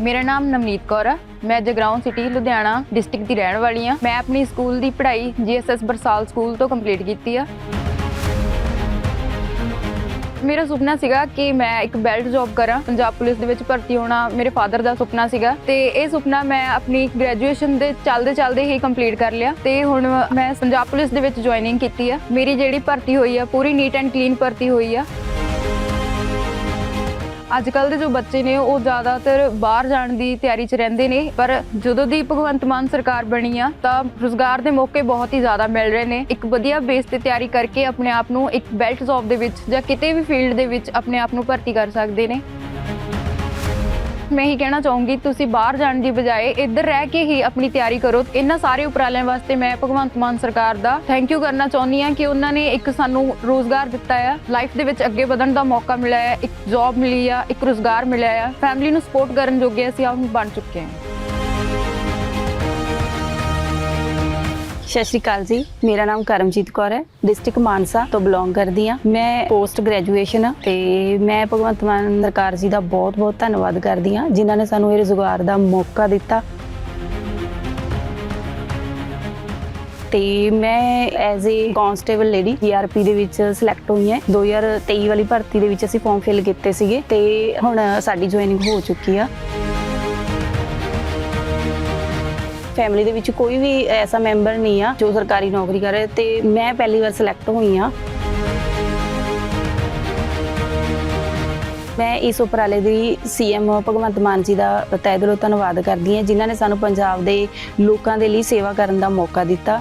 ਮੇਰਾ ਨਾਮ ਨਵਨੀਤ ਕੌਰ ਹੈ ਮੈਂ ਜਗਰਾਉਂ ਸਿਟੀ, ਲੁਧਿਆਣਾ ਡਿਸਟ੍ਰਿਕਟ ਦੀ ਰਹਿਣ ਵਾਲੀ ਹਾਂ ਮੈਂ ਆਪਣੀ ਸਕੂਲ ਦੀ ਪੜ੍ਹਾਈ ਜੀਐਸਐਸ ਬਰਸਾਲ ਸਕੂਲ ਤੋਂ ਕੰਪਲੀਟ ਕੀਤੀ ਆ। ਮੇਰਾ ਸੁਪਨਾ ਸੀਗਾ ਕਿ ਮੈਂ ਇੱਕ ਬੈਲਟ ਜੌਬ ਕਰਾਂ। ਪੰਜਾਬ ਪੁਲਿਸ ਦੇ ਵਿੱਚ ਭਰਤੀ ਹੋਣਾ ਮੇਰੇ ਫਾਦਰ ਦਾ ਸੁਪਨਾ ਸੀਗਾ। ਤੇ ਇਹ ਸੁਪਨਾ ਮੈਂ ਆਪਣੀ ਗ੍ਰੈਜੂਏਸ਼ਨ ਦੇ ਚੱਲਦੇ ਚੱਲਦੇ ਹੀ ਕੰਪਲੀਟ ਕਰ ਲਿਆ। ਤੇ ਹੁਣ ਮੈਂ ਪੰਜਾਬ ਪੁਲਿਸ ਦੇ ਵਿੱਚ ਜੁਆਇਨਿੰਗ ਕੀਤੀ ਆ। ਮੇਰੀ ਜਿਹੜੀ ਭਰਤੀ ਹੋਈ ਆ, ਪੂਰੀ ਨੀਟ ਐਂਡ ਕਲੀਨ ਭਰਤੀ ਹੋਈ ਆ। ਅੱਜ ਕੱਲ ਦੇ ਜੋ ਬੱਚੇ ਨੇ, ਉਹ ਜ਼ਿਆਦਾਤਰ ਬਾਹਰ ਜਾਣ ਦੀ ਤਿਆਰੀ 'ਚ ਰਹਿੰਦੇ ਨੇ। ਪਰ ਜਦੋਂ ਦੀ ਭਗਵੰਤ ਮਾਨ ਸਰਕਾਰ ਬਣੀ ਆ, ਤਾਂ ਰੋਜ਼ਗਾਰ ਦੇ ਮੌਕੇ ਬਹੁਤ ਹੀ ਜ਼ਿਆਦਾ ਮਿਲ ਰਹੇ ਨੇ। ਇੱਕ ਵਧੀਆ ਬੇਸ ਤੇ ਤਿਆਰੀ ਕਰਕੇ ਆਪਣੇ ਆਪ ਨੂੰ ਇੱਕ ਬੈਲਟ ਜੌਬ ਦੇ ਵਿੱਚ ਜਾਂ ਕਿਤੇ ਵੀ ਫੀਲਡ ਦੇ ਵਿੱਚ ਆਪਣੇ ਆਪ ਨੂੰ ਭਰਤੀ ਕਰ ਸਕਦੇ ਨੇ। ਮੈਂ ਹੀ ਕਹਿਣਾ ਚਾਹੂੰਗੀ, ਤੁਸੀਂ ਬਾਹਰ ਜਾਣ ਦੀ ਬਜਾਏ ਇੱਧਰ ਰਹਿ ਕੇ ਹੀ ਆਪਣੀ ਤਿਆਰੀ ਕਰੋ। ਇਹਨਾਂ ਸਾਰੇ ਉਪਰਾਲਿਆਂ ਵਾਸਤੇ ਮੈਂ ਭਗਵੰਤ ਮਾਨ ਸਰਕਾਰ ਦਾ ਥੈਂਕ ਯੂ ਕਰਨਾ ਚਾਹੁੰਦੀ ਹਾਂ ਕਿ ਉਹਨਾਂ ਨੇ ਇੱਕ ਸਾਨੂੰ ਰੋਜ਼ਗਾਰ ਦਿੱਤਾ ਆ। ਲਾਈਫ ਦੇ ਵਿੱਚ ਅੱਗੇ ਵਧਣ ਦਾ ਮੌਕਾ ਮਿਲਿਆ ਹੈ ਇੱਕ ਜੌਬ ਮਿਲੀ ਆ, ਇੱਕ ਰੋਜ਼ਗਾਰ ਮਿਲਿਆ ਆ। ਫੈਮਿਲੀ ਨੂੰ ਸਪੋਰਟ ਕਰਨ ਜੋਗੇ ਅਸੀਂ ਆਪ ਬਣ ਚੁੱਕੇ ਹਾਂ। ਸਤਿ ਸ਼੍ਰੀ ਅਕਾਲ ਜੀ। ਮੇਰਾ ਨਾਮ ਕਰਮਜੀਤ ਕੌਰ ਹੈ। ਡਿਸਟ੍ਰਿਕਟ ਮਾਨਸਾ ਤੋਂ ਬਿਲੋਂਗ ਕਰਦੀ ਹਾਂ। ਮੈਂ ਪੋਸਟ ਗ੍ਰੈਜੂਏਸ਼ਨ ਤੇ ਮੈਂ ਭਗਵੰਤ ਮਾਨ ਸਰਕਾਰ ਜੀ ਦਾ ਬਹੁਤ-ਬਹੁਤ ਧੰਨਵਾਦ ਕਰਦੀ ਹਾਂ, ਜਿਨ੍ਹਾਂ ਨੇ ਸਾਨੂੰ ਇਹ ਰੁਜ਼ਗਾਰ ਦਾ ਮੌਕਾ ਦਿੱਤਾ। ਤੇ ਮੈਂ as a constable lady GRP ਦੇ ਵਿੱਚ ਸਿਲੈਕਟ ਹੋਈ ਹਾਂ। 2023 ਵਾਲੀ ਭਰਤੀ ਦੇ ਵਿੱਚ ਅਸੀਂ ਫਾਰਮ ਫਿਲ ਕੀਤੇ ਸੀਗੇ ਤੇ ਹੁਣ ਸਾਡੀ ਜੁਆਇਨਿੰਗ ਹੋ ਚੁੱਕੀ ਆ। ਫੈਮਿਲੀ ਦੇ ਵਿੱਚ ਕੋਈ ਵੀ ਐਸਾ ਮੈਂਬਰ ਨਹੀਂ ਆ ਜੋ ਸਰਕਾਰੀ ਨੌਕਰੀ ਕਰੇ ਤੇ ਮੈਂ ਪਹਿਲੀ ਵਾਰ ਸਿਲੈਕਟ ਹੋਈ ਆ ਮੈਂ ਇਸ ਉਪਰਾਲੇ ਦੀ ਸੀਐਮ ਭਗਵੰਤ ਮਾਨ ਜੀ ਦਾ ਤਹਿ ਦਿਲੋਂ ਧੰਨਵਾਦ ਕਰਦੀ ਹਾਂ, ਜਿਨ੍ਹਾਂ ਨੇ ਸਾਨੂੰ ਪੰਜਾਬ ਦੇ ਲੋਕਾਂ ਦੇ ਲਈ ਸੇਵਾ ਕਰਨ ਦਾ ਮੌਕਾ ਦਿੱਤਾ।